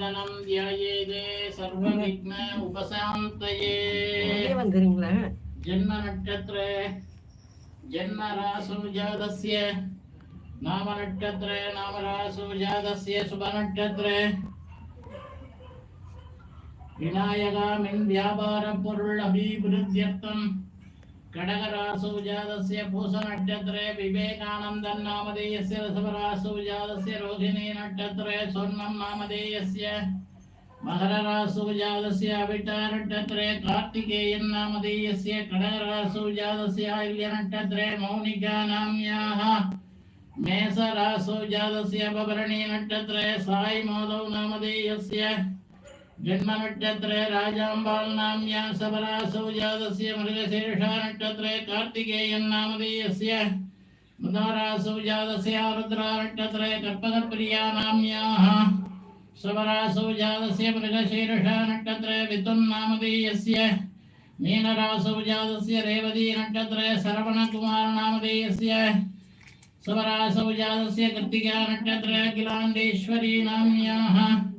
சாதனம் தியாயேதே சர்வவிக்ன உபசாந்தயே. வந்துறீங்களா ஜென்ம நட்சத்திர ஜென்ம ராசு ஜாதஸ்ய நாம நட்சத்திர நாம ராசு ஜாதஸ்ய சுப நட்சத்திர. விநாயகா மின் வியாபார பொருள் அபிவிருத்தியர்த்தம் நட்சத்திரே கார்த்திகேயன் நாமதேயஸ்ய கடகராசு ஜாதஸ்ய ஆயில்ய நட்சத்திரே மௌனிகா நாம்யாः மேசராசு ஜாதஸ்ய பபரணி நட்சத்திரே சாய் மாதவ் நாமதேயஸ்ய जन्म नक्षत्रे राजाम्बाल् नाम्या सबरासौ जातस्य मृगशीर्षा नक्षत्रे कार्तिकेयन् नामधेयस्य मदारासौ जातस्य रुद्रा नक्षत्रे कर्पकप्रिया नाम्याः सबरासौ जातस्य मृगशीर्षा नक्षत्रे वितुन् नामधेयस्य मीनरासौ जातस्य रेवती नक्षत्रे सरवणकुमार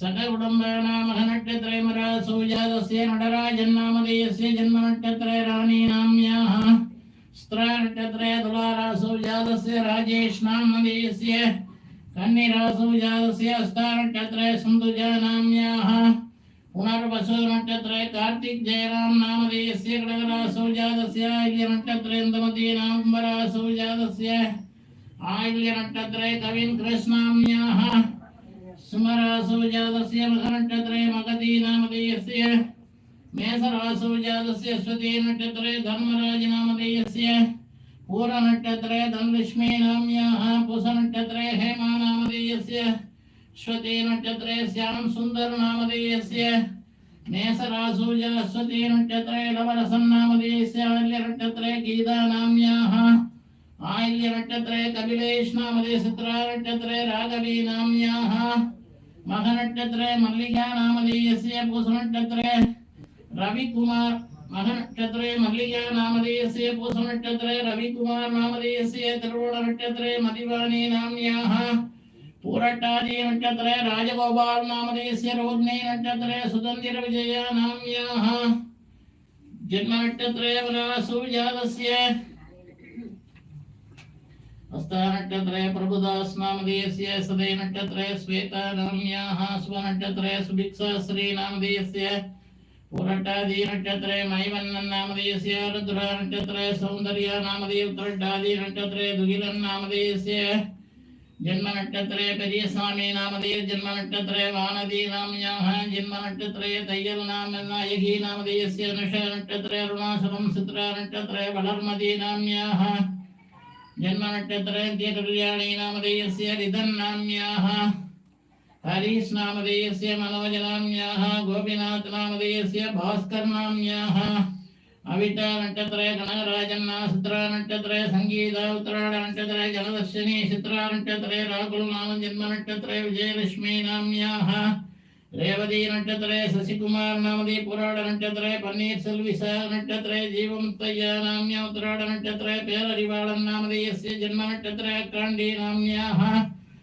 सककुटुम्बेणामघनक्षत्रैमरासूजातस्य नटराजन्नामधेयस्य जन्मनक्षत्रे राणीनाम्याः स्त्रनक्षत्रे तुलारासूजातस्य राजेशनामधेयस्य कन्निरासूजातस्य हस्तानक्षत्रे सन्तुजानाम्याः पुनर्वसुनक्षत्रे कार्तिकजयरां नामधेयस्य कृगरासूजातस्य आल्यनक्षत्रेन्दमतीनाम्बरासूजातस्य आल्यनक्षत्रे कविन् कृष्णाम्याः सुमरासौ जातस्य मघनक्षत्रे मगधी नामधेयस्य मेषरासौ जातस्य स्वती नक्षत्रे पूरनक्षत्रे धनलक्ष्मी नाम्याः पुषनक्षत्रे हेमा नामधेयस्य श्याम सुन्दर नामधेयस्य मेषरासौ स्वती नक्षत्रे लवरसन् नामधेयस्य आल्यनक्षत्रे गीता नाम्याः आल्यनक्षत्रे कपिलेश नामधेयसत्रा नक्षत्रे राघवी मघनक्षत्रे मल्लिका नामधेयस्य पूषनक्षत्रे रविकुमार मघनक्षत्रे मल्लिका नामधेयस्य पूषनक्षत्रे रविकुमार नामधेयस्य तिरुवोणनक्षत्रे मदिवाणी नाम्याः पूरट्टादि नक्षत्रे राजगोपाल नामधेयस्य रोहिणी नक्षत्रे सुतन्दिर विजया नाम्याः जन्मनक्षत्रे वरासु जातस्य हस्तनक्षत्रे प्रभुदासनामधीयस्य सदयनक्षत्रे श्वेतानवम्याः सुवनक्षत्रे सुभिक्षाश्रीनामधीयस्य पुरट्टादीनक्षत्रे मणिवन्नन्नामधीयस्य रुद्रानक्षत्रे सौन्दर्यानामधीय उत्तरट्टादीनक्षत्रे दुगिलन्नामधीयस्य जन्मनक्षत्रे पेरियस्वामीनामधीय पेरियस्वामी नामधेय जन्म नक्षत्रे वानदी नाम्याः जन्म नक्षत्रे तय्यल नाम नायकी नामधेयस्य अनुषा नक्षत्रे अरुणाचलं चित्रा नक्षत्रे वलर्मदी नाम्याः जन्मनक्षत्रे कल्याणी नामधेयस्य रिदन् नाम्याः हरीश नामधेयस्य मनोज नाम्याः गोपीनाथ नामधेयस्य भास्कर नाम्याः अविटा नक्षत्रे गणराजन्ना चित्रा नक्षत्रे सङ्गीता उत्तरायण नक्षत्रे जलदर्शिनी चित्रा नक्षत्रे राहुल नाम जन्म ரேவதி நட்சத்திரே சசிகுமார் நாமதி புராட நட்சத்திரே பன்னீர் செல்விசா நட்சத்திரே ஜீவமுத்தையா நாமியா உத்திராட நட்சத்திரே பேரறிவாளன் நாமதி எஸ்ய ஜென்ம நட்சத்திரே அக்காண்டி நாமியாக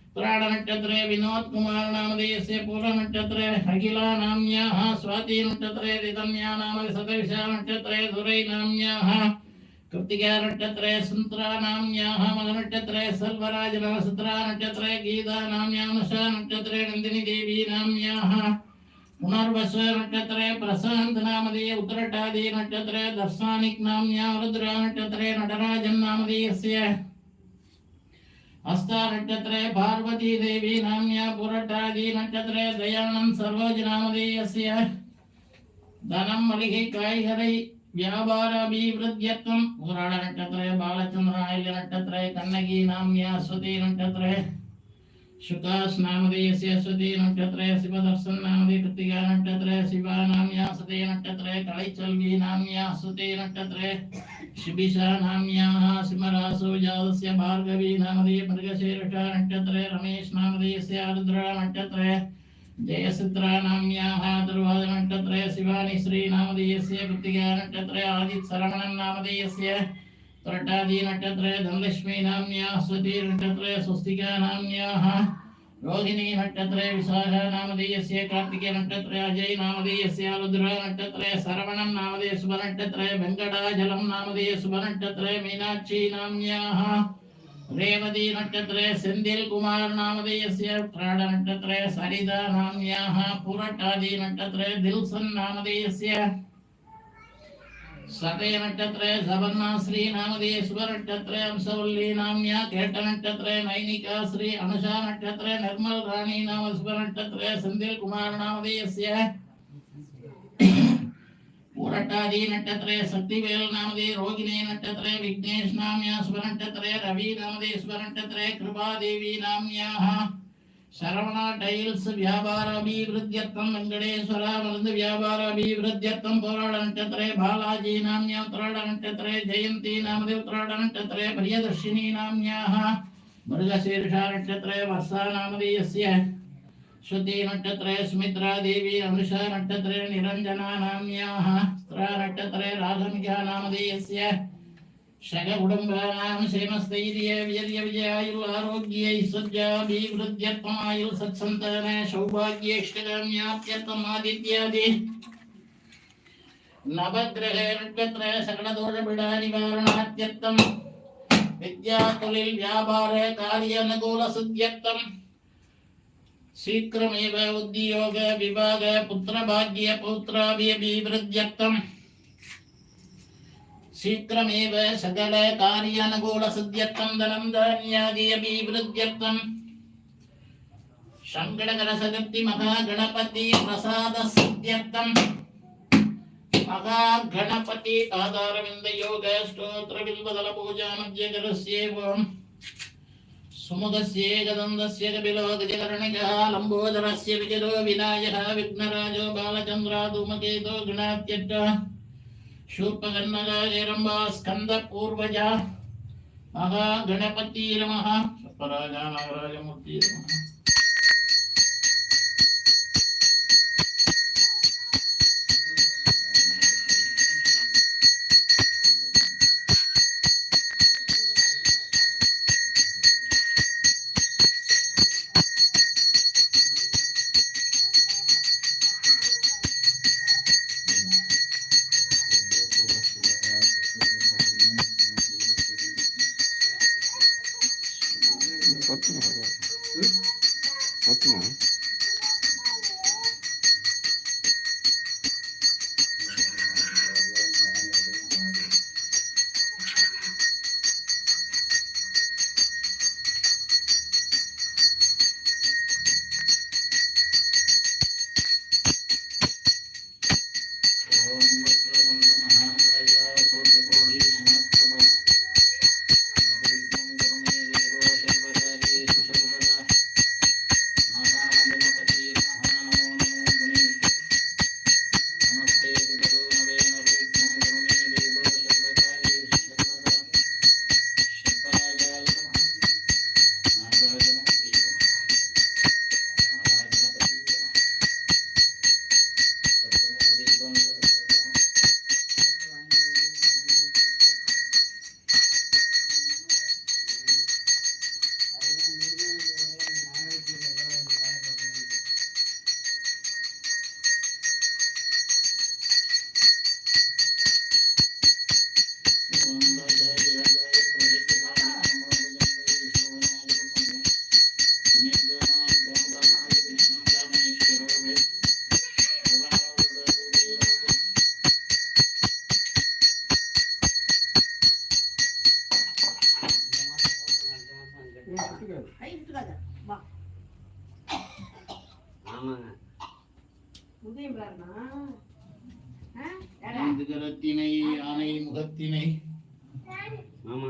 உத்திராட நட்சத்திரே வினோத் குமார் நாமதி எஸ்ய பூர நட்சத்திரே அகிலா நாமியாக சுவாதி நட்சத்திரே ரிதன்யா நாமதி சதவிஷா நட்சத்திரே துரை நாமியாக कृतिका नक्षत्रे सुन्द्रा नाम्याः मदनक्षत्रे सर्वराजनसुत्रा नक्षत्रे गीता नाम्यानुषा नक्षत्रे नन्दिनीदेवी नाम्याः पुनर्वस नक्षत्रे प्रशान्तनामधीय उत्तरटादि नक्षत्रे दर्शानिक् नाम्या रुद्रा नक्षत्रे नटराजन्नामधीयस्य हस्ता नक्षत्रे पार्वतीदेवी नाम्या पुरटादि नक्षत्रे दयानं सरोजनामधीयस्य धनं मलिः कायहरै व्यापाराभिवृद्ध्यत्वं पुराणनक्षत्रे बालचन्द्रायल्यनक्षत्रे कन्नगी नाम्या स्वती नक्षत्रे शुकास्नामदेयस्य स्वती नक्षत्रे शिवदर्शन्नामदे कृत्तिका नक्षत्रे शिवानाम्या सती नक्षत्रे कलैचल्वी नाम्या स्वती नक्षत्रे शिबिषा नाम्याः सिमरासो जातस्य भार्गवी नामदे मृगशीर्षा नक्षत्रे रमेश नामदेयस्य आर्द्रा नक्षत्रे जयसिद्रा नाम्याः दुर्वाद नक्षत्रे शिवानि श्री नामधेयस्य कृत्तिका नक्षत्रे आदित् सरवणन् नामधेयस्य पुरटादी नक्षत्रे धनलक्ष्मी नाम्याः स्वती नक्षत्रे स्वस्तिका नाम्याः रोहिणी नक्षत्रे विशाख नामधेयस्य कार्तिके नक्षत्रे अजय नामधेयस्य रुद्र नक्षत्रे सरवणं नामधेय शुभनक्षत्रे वेङ्कटाचलं नामधेय शुभनक्षत्रे मीनाक्षी ரேவதி நட்சத்திரே செந்தில் குமார் நாமதேயஸ்ய பிராட நட்சத்திரே சரிதா நாம்யாக புரட்டாதி நட்சத்திரே தில்சன் நாமதேயஸ்ய சதய நட்சத்திரே சபர்ணா ஸ்ரீ நாமதேய சுப நட்சத்திரே அம்சவல்லி நாம்யா கேட்ட நட்சத்திரே நைனிகா ஸ்ரீ அனுஷா நட்சத்திரே நிர்மல் ராணி நாம நட்சத்திரே செந்தில் குமார் நாமதேயஸ்ய पट्टादी नट्टत्रे सत्तिवेल नामदे रोगिने नट्टत्रे विग्नेश नाम्या स्वरंटत्रे रवि नामदे स्वरंटत्रे कृपा देवी नाम्या। शरवणा टाइल्स व्यापार अभिवृद्ध्यत्म वेंकटेश्वर मलंद व्यापार अभिवृद्ध्यत्म पोराडंटत्रे बालाजी नाम्या उत्तराडंटत्रे जयंती नामदे उत्तराडंटत्रे प्रियदर्शिनी नाम्या। मृगशीर्षा नट्टत्रे वर्षा नामदे, यस्य श्रुति नक्षत्रे स्मित्रा देवी अनुष नक्षत्रे निरञ्जना नाम्याः स्त्रा नक्षत्रे राधन्या नामधेयस्य शगकुटुम्बानां क्षेमस्थैर्य वीर्य विजयायुरारोग्यैः सज्जाभिवृद्ध्यर्थमायुः सत्सन्तान सौभाग्येष्टकाम्याप्यर्थमादित्यादि नवग्रहे नक्षत्रे सकलदोषपीडानिवारणात्यर्थम् विद्यातुलिल् व्यापारे कार्यनुकूलसुद्यर्थम् शीघ्रमेव उद्योग विभाग पुत्रभाग्य पौत्राभिवृद्ध्यर्थम् शीघ्रमेव सकल कार्यानुकूलसिद्ध्यर्थं धनं धान्यादिभिवृद्ध्यर्थम् शङ्करगणसगति महागणपति प्रसादसिद्ध्यर्थम् महागणपति तादारविन्दयोग स्तोत्रबिल्बदलपूजामध्यगरस्येवम् सुमुखस्येकदन्तस्य कपिलोगजकर्णिकः लम्बोदरस्य विजरो विनायः विघ्नराजो बालचन्द्राधूमकेतो गणात्यट्ट शूर्पकर्णगाजरम्बास्कन्दपूर्वज महागणपतिरमः सर्पराजा नागराजमूर्तिरमः முகத்தினை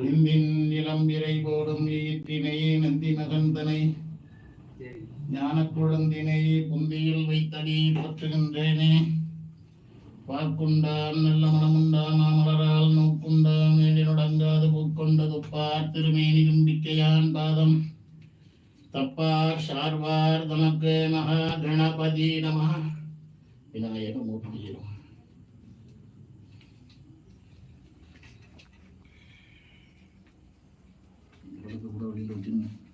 இந்தின் இளம்பிரை போடும் ஈட்டினை நந்தி மகந்தனை ஞான குழந்தினை புந்தியில் வைத்தடி போற்றுகின்றேனே. வாக்குண்டான் நல்ல மனமுண்டான் மாமலரால் நோக்குண்டான் மேலினொடங்காது பூக்கொண்ட துப்பார் திருமேனி தும்பிக்கையான் பாதம். தப்பார் சார்வார் தமக்கு மகா கணபதி நம. விநாயக மூர்த்தியிலும் can